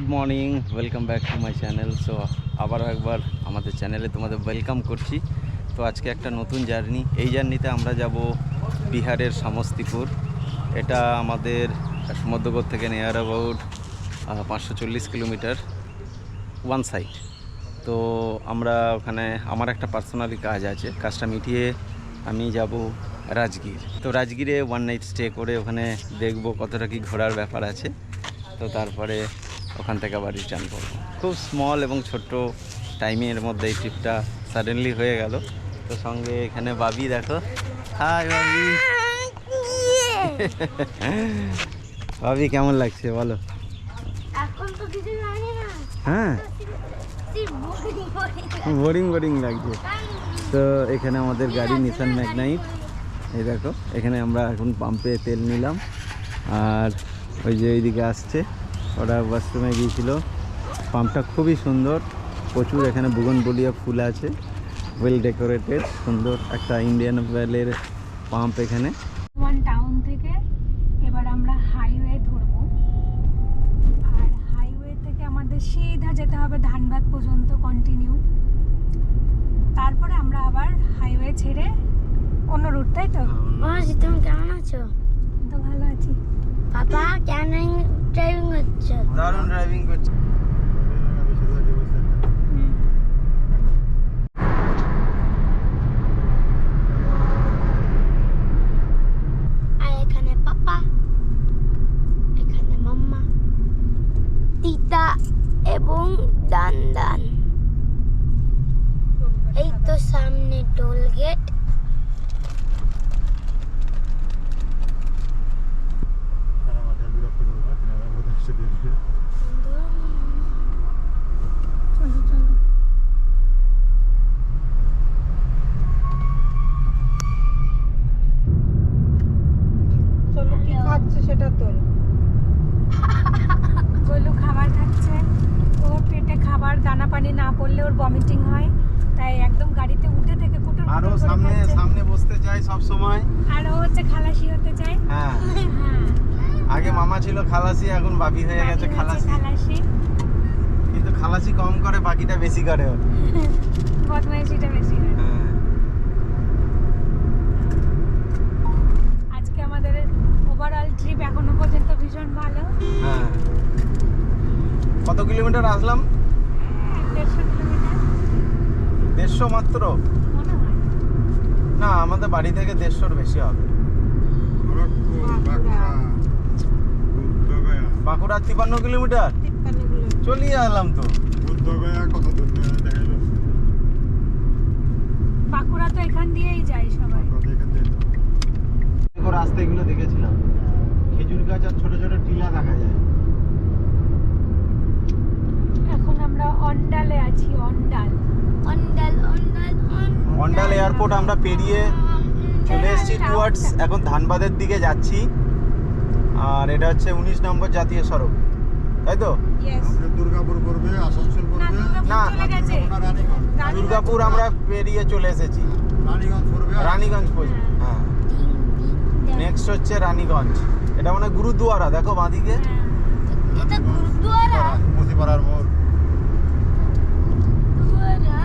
Good morning, welcome back to my channel. So, আবারও একবার আমাদের চ্যানেলে তোমাদের ওয়েলকাম করছি। তো আজকে একটা নতুন জার্নি। এই জার্নিতে আমরা যাব বিহারের সমস্তিপুর। এটা আমাদের সমুদ্রগড় থেকে নিয়ার অ্যাবাউট পাঁচশো চল্লিশ কিলোমিটার ওয়ান সাইড তো আমরা ওখানে, আমার একটা পার্সোনালি কাজ আছে। কাজটা মিটিয়ে আমি যাব রাজগীর। তো রাজগীরে ওয়ান নাইট স্টে করে ওখানে দেখব কতটা কি ঘোরার ব্যাপার আছে। তো তারপরে ওখান থেকে আবার রিটার্ন করব। খুব স্মল এবং ছোট্ট টাইমের মধ্যে এই ট্রিপটা সাডেনলি হয়ে গেল। তো সঙ্গে এখানে বাবি দেখো। হাই বাবি বাবি কেমন লাগছে? বলো। হ্যাঁ। বোরিং বোরিং লাগছে। তো এখানে আমাদের গাড়ি নিসান ম্যাগনাইট এই দেখো এখানে আমরা এখন পাম্পে তেল নিলাম। আর ওই যে ওইদিকে আসছে। ওরা ওয়াশরুমে গিয়েছিল। পাম্পটা খুবই সুন্দর। প্রচুর এখানে বুগনবলিয়া ফুল আছে। ওয়েল ডেকোরেটেড সুন্দর একটা ইন্ডিয়ান ওয়েলের পাম্প এখানে। ওয়ান টাউন থেকে এবার আমরা হাইওয়ে ধরবো। আর হাইওয়ে থেকে আমাদের সিধা যেতে হবে ধানবাদ পর্যন্ত কন্টিনিউ তারপরে আমরা আবার হাইওয়ে ছেড়ে অন্য রুট তাই তো? তুমি কেমন আছো? তো ভালো আছি। পাপা কেন ড্রাইভিং করছ দারুণ ড্রাইভিং করছে আর এখানে পাপা এখানে মাম্মা তিতা এবং দান দান এই তো সামনে টোল গেট চলো চলো চলো কি খাচ্ছে সেটা তোর গোলু খাবার খাচ্ছে ওর পেটে খাবার দানা পানি না পড়লে ওর ভমিটিং হয় তাই একদম গাড়িতে উঠে থেকে কুটুর আরও কুটুর করে সামনে খাচ্ছে। সামনে বসতে চাই সব সময় আর ও হচ্ছে খালাসি হতে চায় হ্যাঁ হ্যাঁ আগে মামা ছিল খালাসি এখন বাবি হয়ে গেছে বাবি হচ্ছে খালাসি খালাসি কিন্তু খালাসি কম করে বাকিটা বেশি করে ওর। বদমাইশিটা বেশি হয় হ্যাঁ আজকে আমাদের ওভারঅল ট্রিপ এখনও পর্যন্ত ভীষণ ভালো হ্যাঁ। কত কিলোমিটার আসলাম? দেড়শো মাত্র? না আমাদের বাড়ি থেকে দেড়শোর বেশি হবে। বাঁকুড়া। কিলোমিটার? তিপ্পান্ন কিলো চলিয়ে এলাম তো। বাঁকুড়া তো এখান দিয়েই যায় সবাই। দেখো রাস্তা এগুলো দেখেছিলাম। খেজুর গাছ আর ছোট ছোট টিলা দেখা যায়। এখন আমরা অন্ডালে আছি অন্ডাল। অন্ডাল অন্ডাল মন্ডাল এয়ারপোর্ট আমরা পেরিয়ে চলে এসেছি টুয়ার্ডস এখন ধানবাদের দিকে যাচ্ছি। আর এটা হচ্ছে উনিশ নম্বর জাতীয় সড়ক। তাই তো? দুর্গাপুর করবে আসানসোল না করবে দুর্গাপুর না, দুর্গাপুর আমরা পেরিয়ে চলে এসেছি। রানীগঞ্জ করবে। রানীগঞ্জ পর্যন্ত হ্যাঁ। নেক্সট হচ্ছে রানীগঞ্জ। এটা মানে গুরুদুয়ারা দেখো বাঁদিকে। হ্যাঁ। এটা গুরুদুয়ারা। মতিপাড়ার মোড়। গুরুদুয়ারা।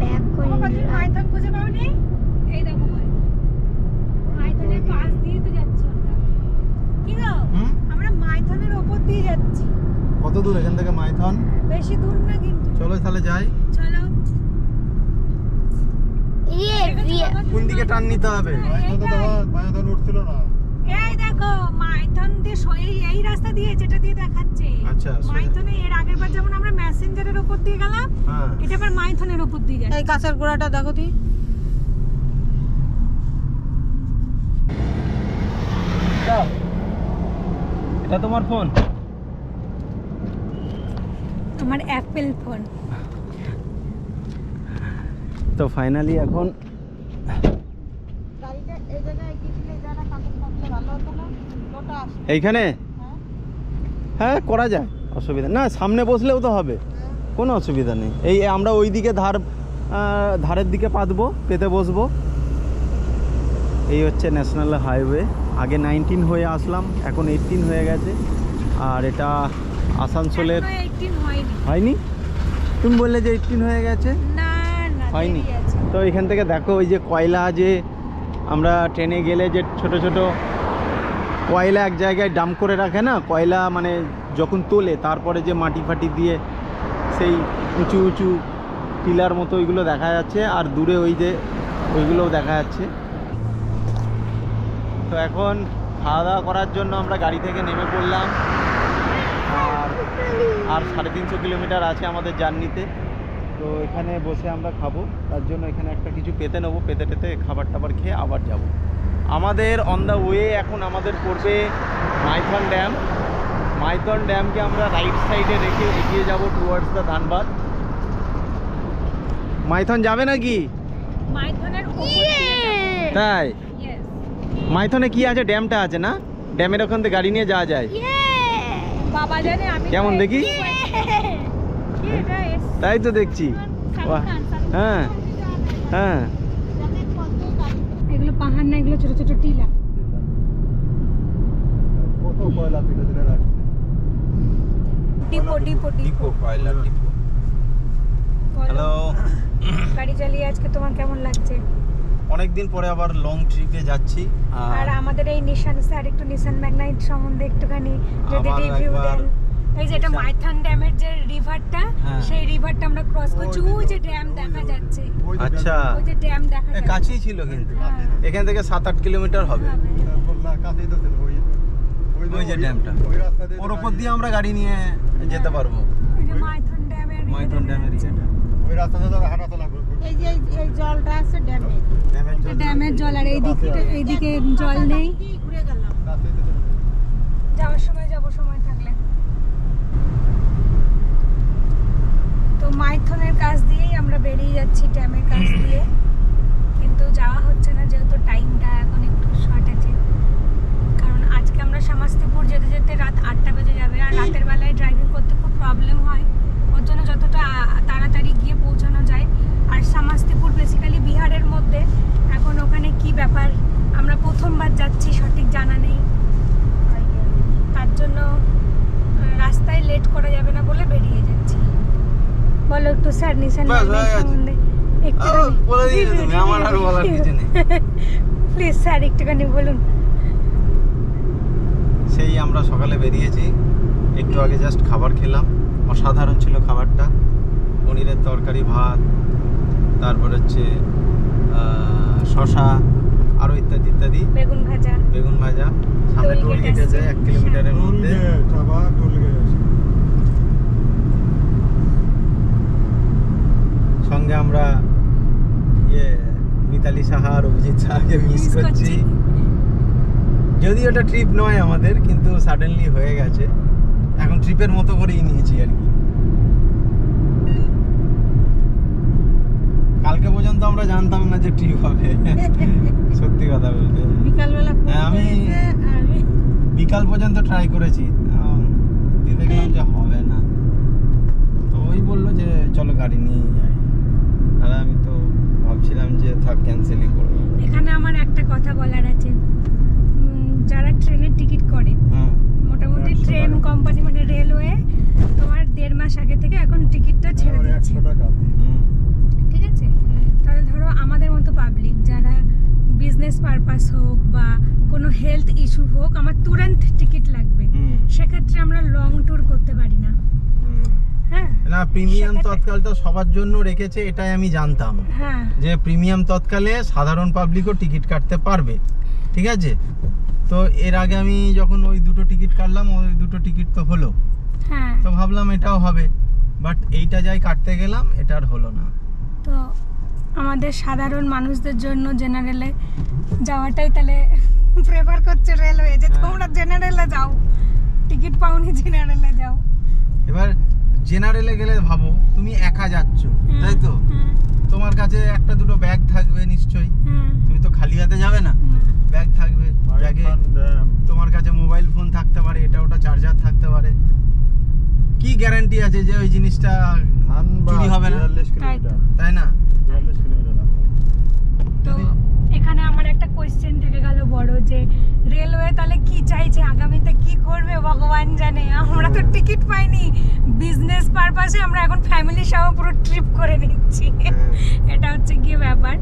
ব্যাক বাবা, করে তুমি মাইথন খুঁজে পাওনি? এই দেখো মাইথনের পাশ দিয়ে তো যাচ্ছি আমরা। কি গো? আমরা মাইথনের ওপর দিয়ে যাচ্ছি। কত দূর এখান থেকে মাইথন? বেশি দূর না কিন্তু। চলো তাহলে যাই। চলো। কোন দিকে টার্ন নিতে হবে? উঠছিল না এই দেখো মাইথন দিয়ে স- এই রাস্তা দিয়ে যেটা দিয়ে দেখাচ্ছে। আচ্ছা। মাইথনে এর আগের বার যেমন আমরা ম্যাসেঞ্জারের ওপর দিয়ে গেলাম হ্যাঁ। এটা আবার মাইথনের ওপর দিয়ে যাচ্ছে এই কাঁচের গোড়াটা দেখো তুই এটা তোমার ফোন। আমার অ্যাপেল ফোন তো ফাইনালি এখন গাড়িটা এই জায়গায় গিয়েছিলে যারা কাঁচের থাকলে ভালো হতো না ফাইনালি এখন এইখানে? হ্যাঁ। হ্যাঁ করা যায়। অসুবিধা না সামনে বসলেও তো হবে। কোনো অসুবিধা নেই। এই আমরা ওই দিকে ধার ধারের দিকে পাতবো পেতে বসবো। এই হচ্ছে ন্যাশনাল হাইওয়ে আগে নাইনটিন হয়ে আসলাম এখন এইটিন হয়ে গেছে। আর এটা আসানসোলের হয়নি। তুমি বললে যে এইটিন হয়ে গেছে? হয়নি। তো এখান থেকে দেখো ওই যে কয়লা যে আমরা ট্রেনে গেলে যে ছোট ছোট কয়লা এক জায়গায় ডাম করে রাখে না? কয়লা মানে যখন তোলে, তারপরে যে মাটি ফাটি দিয়ে সেই উঁচু উঁচু টিলার মতো ওইগুলো দেখা যাচ্ছে, আর দূরে ওই যে ওইগুলোও দেখা যাচ্ছে। তো এখন খাওয়া দাওয়া করার জন্য আমরা গাড়ি থেকে নেমে পড়লাম। আর আর সাড়ে তিনশো কিলোমিটার আছে আমাদের জার্নিতে। তো এখানে বসে আমরা খাব। তার জন্য এখানে একটা কিছু পেতে নেব। পেতে টেতে খাবার টাবার খেয়ে আবার যাব। আমাদের অন দ্য ওয়ে এখন আমাদের পড়বে মাইথন ড্যাম। মাইথন ড্যামকে আমরা রাইট সাইডে রেখে এগিয়ে যাব টুয়ার্ডস দ্য ধানবাদ। মাইথন যাবে নাকি? তাই? মাইথনে কি আছে? ড্যামটা আছে না? ড্যামের ওখান থেকে গাড়ি নিয়ে যাওয়া যায়। বাবা জানে আমি কেমন দেখি? তাই তো দেখছি। হ্যাঁ হ্যাঁ। এগুলো পাহাড় না এগুলো ছোট ছোট টিলা। Depot depot depot. কয়লা ডিপো। হ্যালো গাড়ি চালিয়ে আজকে তোমার কেমন লাগছে? অনেক দিন পরে আবার লং ট্রিপে যাচ্ছি আর আমাদের এই নিশান স্যার একটু নিশান ম্যাগনাইট সম্বন্ধে একটুখানি যদি রিভিউ দেন। এই যে এটা মাইথান ড্যামের যে রিভারটা হ্যাঁ। সেই রিভারটা আমরা ক্রস করছি। ওই যে ড্যাম দেখা যাচ্ছে। ওই যে আচ্ছা। ওই যে ড্যাম দেখা যাচ্ছে। কাছেই ছিল কিন্তু। হ্যাঁ। এখান থেকে সাত আট কিলোমিটার হবে। ওই- ওই যে ড্যামটা। ওর ওপর দিয়ে আমরা গাড়ি নিয়ে যেতে পারব। ওই যে মাইথন ড্যামের মাইথন ড্যামের ইয়েটা। ওই রাস্তা ধরো এই যে এই- এই জলটা আছে ড্যামে ড্যামের জল। ড্যামের জল আর এইদিকে এইদিকে জল নেই। ঘুরে গেলাম। যাওয়ার সময় যাব সময় থাকলে তো মাইথনের কাজ দিয়েই আমরা বেরিয়ে যাচ্ছি ড্যামের কাজ দিয়ে। কিন্তু যাওয়া হচ্ছে না যেহেতু টাইমটা এখন একটু শর্ট আছে। কারণ আজকে আমরা সামাস্তিপুর যেতে যেতে রাত আটটা বেজে যাবে আর রাতের বেলায় ড্রাইভিং করতে খুব প্রবলেম হয় ওর জন্য যতটা আ- তাড়াতাড়ি গিয়ে পৌঁছানো যায় আর সামাস্তিপুর বেসিক্যালি বিহারের মধ্যে এখন ওখানে কি ব্যাপার আমরা প্রথমবার যাচ্ছি সঠিক জানা নেই তার জন্য আহ, রাস্তায় লেট করা যাবে না বলে বেরিয়ে যাচ্ছি বলো একটু স্যার নিশান বাস, হয়ে গেছে। সম্বন্ধে একটু দিয়েছ তুমি, আমার আর বলার কিছু নেই। প্লিজ স্যার একটুখানি বলুন। সেই আমরা সকালে বেরিয়েছি একটু আগে জাস্ট খাবার খেলাম। অসাধারণ ছিল খাবারটা। পনিরের তরকারি ভাত তারপর হচ্ছে শশা আরও ইত্যাদি ইত্যাদি। বেগুন ভাজা। বেগুন ভাজা। সামনে টোল গেট আছে এক কিলোমিটারের টোল মধ্যে। Gate, toll gate. সঙ্গে আমরা মিতালি সাহা আর অভিজিৎ সাহাকে মিস করছি। যদি ওটা ট্রিপ নয় আমাদের কিন্তু সাডেনলি হয়ে গেছে। এখন ট্রিপের মতো করেই নিয়েছি আর কি। কালকে পর্যন্ত আমরা জানতাম না যে ট্রিপ হবে। সত্যি কথা বলতে। বিকালবেলা আমি- বিকাল পর্যন্ত ট্রাই করেছি। দেখলাম যে হবে না। তো ওই বলল যে চলো গাড়ি নিয়ে যাই আর আমি তো ভাবছিলাম যে থাক ক্যান্সেলই করব। এখানে আমার একটা কথা বলার আছে। যারা ট্রেনের টিকিট করে হ্যাঁ মোটামুটি ট্রেন কোম্পানি মানে রেলওয়ে তোমার দেড় মাস আগে থেকে এখন টিকিটটা ছেড়ে আবার দিচ্ছে। ঠিক আছে? তাহলে ধরো আমাদের মতো পাবলিক যারা বিজনেস পারপাস হোক বা কোনো হেলথ ইস্যু হোক আমার তুরন্ত টিকিট লাগবে। সেক্ষেত্রে আমরা লং ট্যুর করতে পারি না। হ্যাঁ না প্রিমিয়াম সেক্ষেত্রে- তৎকালটা সবার জন্য রেখেছে এটাই আমি জানতাম। হ্যাঁ। যে প্রিমিয়াম তৎকালে সাধারণ পাবলিকও টিকিট কাটতে পারবে। ঠিক আছে? তো এর আগে আমি যখন ওই দুটো টিকিট কাটলাম ওই দুটো টিকিট তো হলো। হ্যাঁ। তো ভাবলাম এটাও হবে। বাট এইটা যাই কাটতে গেলাম এটা আর হলো না। তো আমাদের সাধারণ মানুষদের জন্য জেনারেলে যাওয়াটাই তাহলে প্রেফার করছে রেলওয়ে যে হ্যাঁ। তোমরা জেনারেলে যাও। টিকিট পাওনি জেনারেলে যাও। এবার জেনারেলে গেলে ভাবো তুমি একা যাচ্ছ তাই তো? তোমার কাছে একটা দুটো ব্যাগ থাকবে নিশ্চয়ই। তুমি তো খালি হাতে যাবে না। ব্যাগ থাকবে ব্যাগে তোমার কাছে মোবাইল ফোন থাকতে পারে এটা ওটা চার্জার থাকতে পারে। কি গ্যারান্টি আছে যে ওই জিনিসটা চুরি হবে না? 42 তাই তো। কিলোমিটার, তাই না 42 কিলোমিটার রাস্তা। তো যদি- এখানে আমার আমার একটা কোয়েশ্চেন থেকে গেল বড় যে রেলওয়ে তাহলে কি চাইছে? আগামীতে কি করবে? ভগবান জানে। আমরা তো টিকিট পাইনি। বিজনেস পারপাসে আমরা এখন ফ্যামিলি সহ পুরো ট্রিপ করে নিচ্ছি। এটা হচ্ছে গিয়ে ব্যাপার।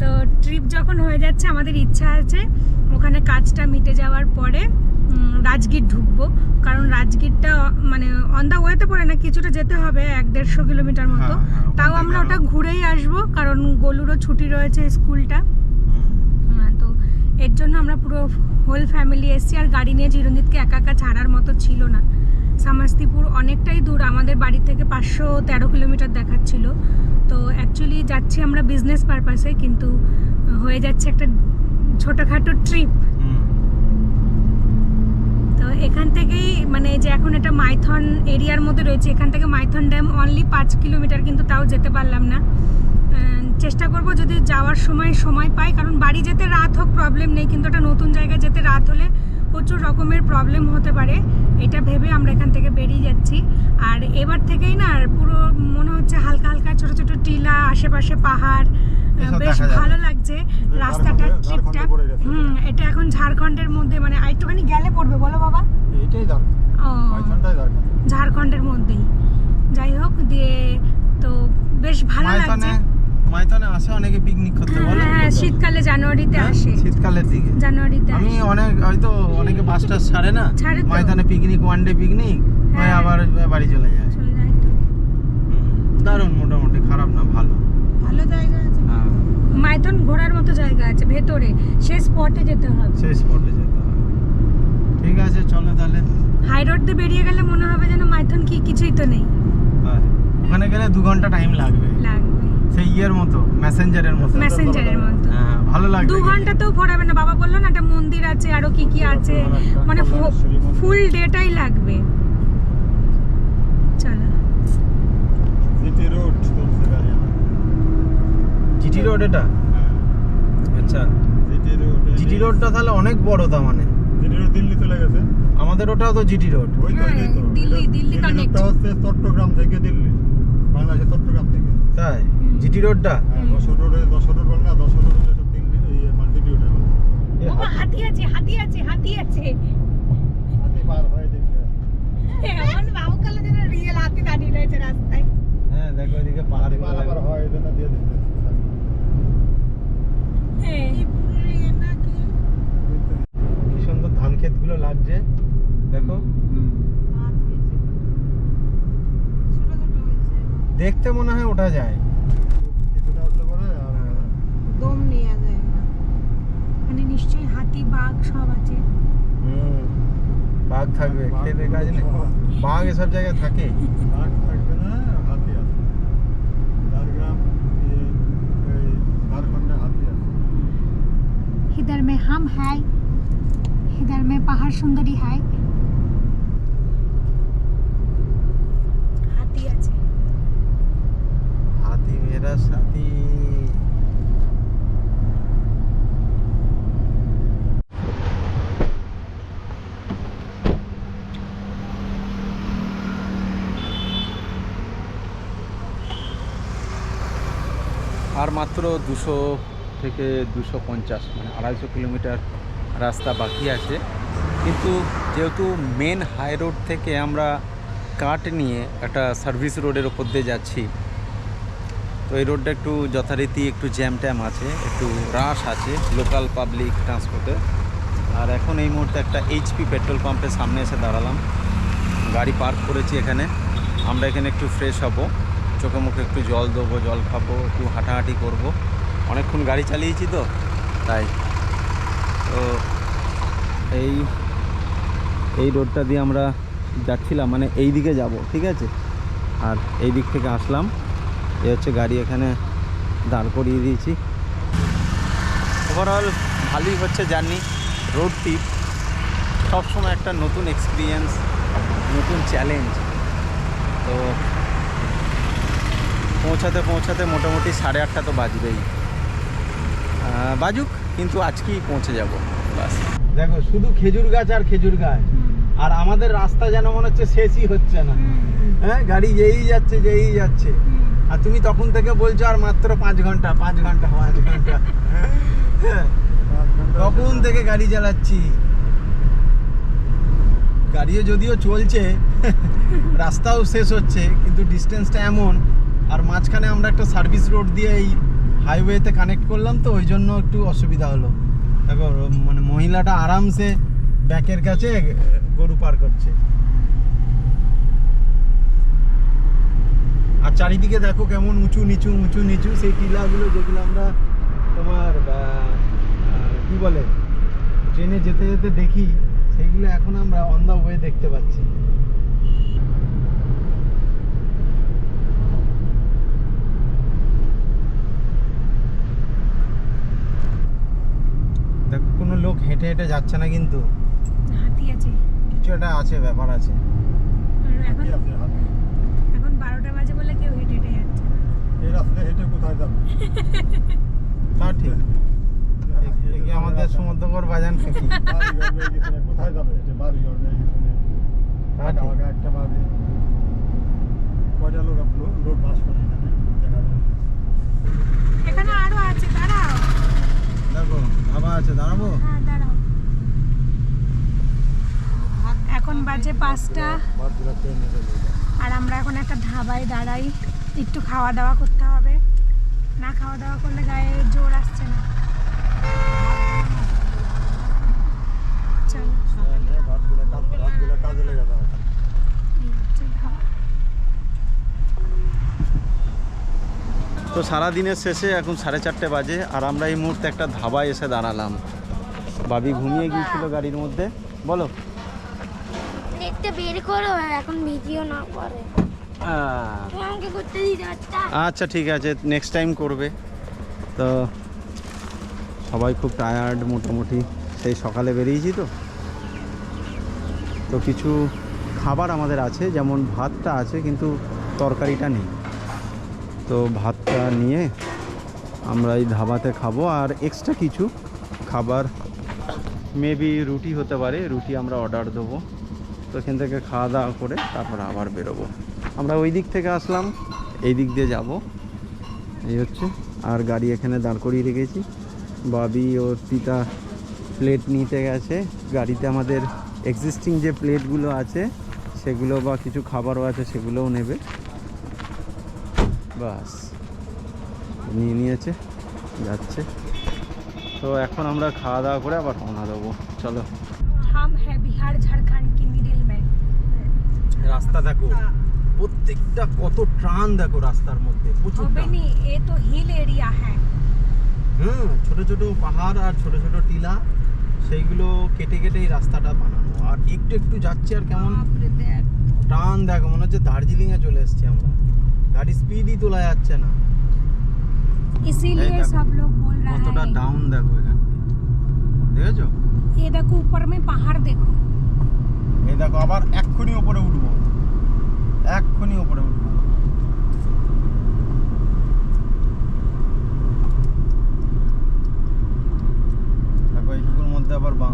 তো ট্রিপ যখন হয়ে যাচ্ছে আমাদের ইচ্ছা আছে ওখানে কাজটা মিটে যাওয়ার পরে রাজগীর ঢুকবো। কারণ রাজগীরটা মানে অন দা ওয়েতে পড়ে না কিছুটা যেতে হবে এক দেড়শো কিলোমিটার মতো। হ্যাঁ, হ্যাঁ, তাও আমরা ওটা ঘুরেই আসব কারণ গোলুরও ছুটি রয়েছে স্কুলটা। হ্যাঁ, তো এর জন্য আমরা পুরো হোল ফ্যামিলি এসেছি আর গাড়ি নিয়ে চিরঞ্জিতকে একা একা ছাড়ার মতো ছিল না। সামাস্তিপুর অনেকটাই দূর আমাদের বাড়ি থেকে পাঁচশো তেরো কিলোমিটার দেখাচ্ছিল। তো অ্যাকচুয়ালি যাচ্ছি আমরা বিজনেস পারপাসে কিন্তু হয়ে যাচ্ছে একটা ছোটোখাটো ট্রিপ তো এখান থেকেই মানে যে এখন এটা মাইথন এরিয়ার মধ্যে রয়েছে এখান থেকে মাইথন ড্যাম অনলি পাঁচ কিলোমিটার কিন্তু তাও যেতে পারলাম না। চেষ্টা করব যদি যাওয়ার সময় সময় পাই কারণ বাড়ি যেতে রাত হোক প্রবলেম নেই কিন্তু একটা নতুন জায়গায় যেতে রাত হলে প্রচুর রকমের প্রবলেম হতে পারে। এটা ভেবে আমরা এখান থেকে বেরিয়ে যাচ্ছি। আর এবার থেকেই না পুরো মনে হচ্ছে হালকা হালকা ছোট ছোট টিলা আশেপাশে পাহাড় বেশ ভালো লাগছে রাস্তাটা ট্রিপটা। হুম এটা এখন ঝাড়খণ্ডের মধ্যে মানে একটুখানি গেলে পড়বে বলো বাবা। ঝাড়খণ্ডের মধ্যেই। যাই হোক দিয়ে তো বেশ ভালো লাগছে। মাইথনে আসে অনেকে পিকনিক করতে বলো। হ্যাঁ শীতকালে জানুয়ারিতে হ্যাঁ, আসে। শীতকালের দিকে। জানুয়ারিতে আমি অনেক হয়তো অনেকে বাস টাস ছাড়ে না। মাইথনে পিকনিক ওয়ান ডে পিকনিক হয়ে। হ্যাঁ। আবার বাড়ি চলে যায়। চলে যায় দারুণ মোটামুটি খারাপ না ভালো। ভালো জায়গা আছে। হ্যাঁ। মাইথন ঘোরার মতো জায়গা আছে ভেতরে। সেই স্পটে যেতে হবে। সেই স্পটে যেতে হবে। ঠিক আছে চলো তাহলে। হাই রোড দিয়ে বেরিয়ে গেলে মনে হবে যেন মাইথন কি কিছুই তো নেই। হ্যাঁ। ওখানে গেলে দু ঘণ্টা টাইম লাগবে। লাগবে। সেই ইয়ের মতো মেসেঞ্জারের মতো। মেসেঞ্জারের মতো। হ্যাঁ ভালো লাগবে দু গেলে। ঘন্টাতেও ভরাবে না। বাবা বলল না একটা মন্দির আছে আরও কি কি আছে। মানে ফুল ডেটাই লাগবে। চলো। জিটি রোড জিটি রোড এটা? হ্যাঁ। আচ্ছা। জিটি রোড জিটি রোডটা তাহলে অনেক বড় তা মানে। জিটি রোড দিল্লি চলে গেছে। আমাদের ওটাও তো জিটি রোড। ওই তো হ্যাঁ, তো। দিল্লি, দিল্লি। রোডটা হচ্ছে চট্টগ্রাম থেকে দিল্লি বাংলাদেশের চট্টগ্রাম থেকে। তাই। জিটি রোডটা? হ্যাঁ রোডে যশোর রোড বলে না রোডে সব এ বাবা হাতি- আছে হাতি আছে হাতি আছে। হাতি পার হয় দেখতে। এমন বাবু কালে যেন রিয়েল হাতি দাঁড়িয়ে রয়েছে রাস্তায়। হ্যাঁ দেখো এদিকে পাহাড় হাতি পার হয় এই দিয়ে দিচ্ছে। হ্যাঁ কি? সুন্দর ধান ক্ষেতগুলো লাগছে দেখো। ছোট ছোট দেখতে মনে হয় ওঠা যায় কিছুটা উঠলে পরে আর দম নেওয়া যায় না মানে নিশ্চয়ই হাতি বাঘ সব আছে হুম বাঘ থাকবে বাঘ খেতে কাজ নেই সব। বাঘ এসব জায়গায় থাকে বাঘ থাকবে না হাতি আছে ঝাড়গ্রাম এই এই ঝাড়খণ্ডে হাতি আছে इधर में हम है इधर में पहाड़ सुंदरी है হাতি আছে হাতি মেরা সাথী আর মাত্র দুশো থেকে দুশো পঞ্চাশ মানে আড়াইশো কিলোমিটার রাস্তা বাকি আছে। কিন্তু যেহেতু মেন হাই রোড থেকে আমরা কাট নিয়ে একটা সার্ভিস রোডের ওপর দিয়ে যাচ্ছি, তো এই রোডটা একটু যথারীতি একটু জ্যাম ট্যাম আছে, একটু রাশ আছে লোকাল পাবলিক ট্রান্সপোর্টে আর এখন এই মুহূর্তে একটা এইচপি পেট্রোল পাম্পের সামনে এসে দাঁড়ালাম। গাড়ি পার্ক করেছি এখানে। আমরা এখানে একটু ফ্রেশ হব। চোখে মুখে একটু জল দেবো, জল খাব, একটু হাঁটাহাঁটি করব। অনেকক্ষণ গাড়ি চালিয়েছি তো, তাই। তো এই এই রোডটা দিয়ে আমরা যাচ্ছিলাম মানে এই দিকে যাব, ঠিক আছে? আর এই দিক থেকে আসলাম, এই হচ্ছে গাড়ি এখানে দাঁড় করিয়ে দিয়েছি। ওভারঅল ভালোই হচ্ছে জার্নি রোড ট্রিপ সবসময় একটা নতুন এক্সপিরিয়েন্স নতুন চ্যালেঞ্জ তো পৌঁছাতে পৌঁছাতে মোটামুটি সাড়ে আটটা তো বাজবেই। বাজুক কিন্তু আজকেই পৌঁছে যাব। বাস। দেখো শুধু খেজুর গাছ আর খেজুর গাছ। আর আমাদের রাস্তা যেন মনে হচ্ছে শেষই হচ্ছে না। হ্যাঁ গাড়ি যেই যাচ্ছে যেই যাচ্ছে। আর তুমি তখন থেকে বলছো আর মাত্র পাঁচ ঘণ্টা পাঁচ ঘণ্টা পাঁচ ঘণ্টা। হ্যাঁ। কখন থেকে গাড়ি চালাচ্ছি। গাড়িও যদিও চলছে রাস্তাও শেষ হচ্ছে কিন্তু ডিস্টেন্সটা এমন আর মাঝখানে আমরা একটা সার্ভিস রোড দিয়ে এই হাইওয়েতে কানেক্ট করলাম তো, ওই জন্য একটু অসুবিধা হলো। দেখো মানে মহিলাটা আরামসে ব্যাকের কাছে গরু পার করছে। আর চারিদিকে দেখো কেমন উঁচু, নিচু উঁচু, নিচু, সেই টিলাগুলো যেগুলো আমরা তোমার কি বলে ট্রেনে যেতে যেতে দেখি সেইগুলো এখন আমরা অন দা ওয়ে দেখতে পাচ্ছি। দেখো কোনো লোক হেঁটে হেঁটে যাচ্ছে না কিন্তু। হাতি আছে। কিছু একটা আছে ব্যাপার আছে। এখন বারোটা বাজে বলে কেউ হেঁটে হেঁটে যাচ্ছে। এই রাস্তায় হেঁটে কোথায় যাবে? তা ঠিক। আমাদের সমুদ্রকর বাজান নাকি কোথায় যাবে? ঠিক। ফাঁকা একটা বাড়ি কয়টা লোক লোক- বাস করে এখানে আরও আছে দাঁড়াও। দেখো ভাবা আছে, দাঁড়াবো? হ্যাঁ এখন বাজে পাঁচটা। আর আমরা এখন একটা ধাবায় দাঁড়াই। একটু খাওয়া দাওয়া করতে হবে। না খাওয়া দাওয়া করলে গায়ে জোর আসছে না। চলো রাতগুলো কাজ- রাতগুলো কাজে লেগে যাবে এই হচ্ছে ধাবা তো সারা দিনের শেষে এখন সাড়ে চারটে বাজে আর আমরা এই মুহূর্তে একটা ধাবায় এসে দাঁড়ালাম। বাবি ঘুমিয়ে গিয়েছিল গাড়ির মধ্যে। বলো। দেখতে বের করো এখন ভিডিও না করে। আচ্ছা ঠিক আছে নেক্সট টাইম করবে। তো সবাই খুব টায়ার্ড মোটামুটি। সেই সকালে বেরিয়েছি তো। তো কিছু খাবার আমাদের আছে যেমন ভাতটা আছে কিন্তু তরকারিটা নেই। তো ভাতটা নিয়ে আমরা এই ধাবাতে খাব। আর এক্সট্রা কিছু খাবার মেবি রুটি হতে পারে, রুটি আমরা অর্ডার দেবো। তো এখান থেকে খাওয়া দাওয়া করে তারপর আবার বেরোবো। আমরা ওই দিক থেকে আসলাম, এই দিক দিয়ে যাব। এই হচ্ছে, আর গাড়ি এখানে দাঁড় করিয়ে রেখেছি। বাবি ও পিতা প্লেট নিতে গেছে। গাড়িতে আমাদের এক্সিস্টিং যে প্লেটগুলো আছে, সেগুলো বা কিছু খাবারও আছে, সেগুলোও নেবে। বাস। নিয়ে নিয়েছে যাচ্ছে। তো এখন আমরা খাওয়া দাওয়া করে আবার রওনা দেবো। চলো। হ্যাঁ বিহার ঝাড়খণ্ড কি মিডিল রাস্তা দেখো প্রত্যেকটা কত ট্রান দেখো রাস্তার মধ্যে প্রচুর এ তো হিল এরিয়া হ্যাঁ। হুম ছোট ছোট পাহাড় আর ছোট ছোট টিলা সেইগুলো কেটে কেটে এই রাস্তাটা বানানো। আর একটু একটু যাচ্ছে আর কেমন? ট্রান দেখো মনে হচ্ছে দার্জিলিংয়ে চলে এসেছি আমরা। গাড়ি স্পিডই তোলা যাচ্ছে না इसीलिए देखो, सब लोग बोल रहे কতটা हैं ডাউন দেখো এখান দিয়ে দেখেছো ये देखो ऊपर में पहाड़ देखो এই দেখো আবার এক্ষুনি ওপরে উঠবো এক্ষুনি ওপরে উঠবো দেখো এইটুকুর মধ্যে আবার বাঁ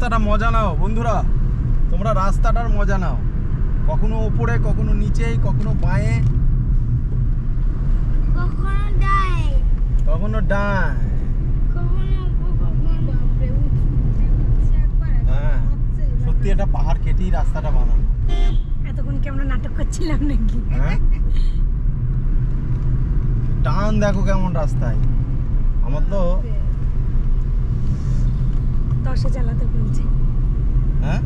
রাস্তাটা মজা নাও বন্ধুরা। তোমরা রাস্তাটার মজা নাও। কখনো ওপরে কখনো নিচে কখনো বাঁয়ে কখনো ডান। কখনো উপর, কখনো হ্যাঁ। সত্যি এটা পাহাড় কেটেই রাস্তাটা বানানো। এতক্ষণ কি আমরা নাটক করছিলাম নাকি? হ্যাঁ? টান দেখো কেমন রাস্তায়। আমার তো দশে চালাতে বলছে। হ্যাঁ?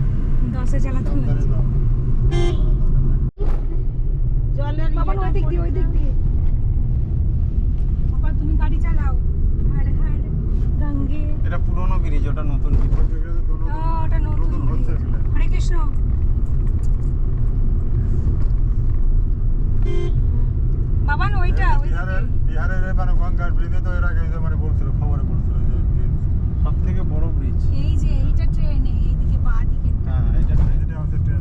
দশে চালাতে বলছে। জলের বাবা ওই দিক দিয়ে ওই দিক দিয়ে বাবা তুমি গাড়ি চালাও। হর হর গঙ্গে এটা পুরনো ব্রিজ ওটা নতুন ব্রিজ। ওটা নতুন। হরে কৃষ্ণ। বাবা ওইটা ওই বিহারের বিহারের মানে গঙ্গার ব্রিজে তো এর আগে মানে বলছিল খবরে বলছিল। সব থেকে বড় ব্রিজ এই যে এইটা ট্রেন এইদিকে বাঁ দিকে। হ্যাঁ এটা এটা হচ্ছে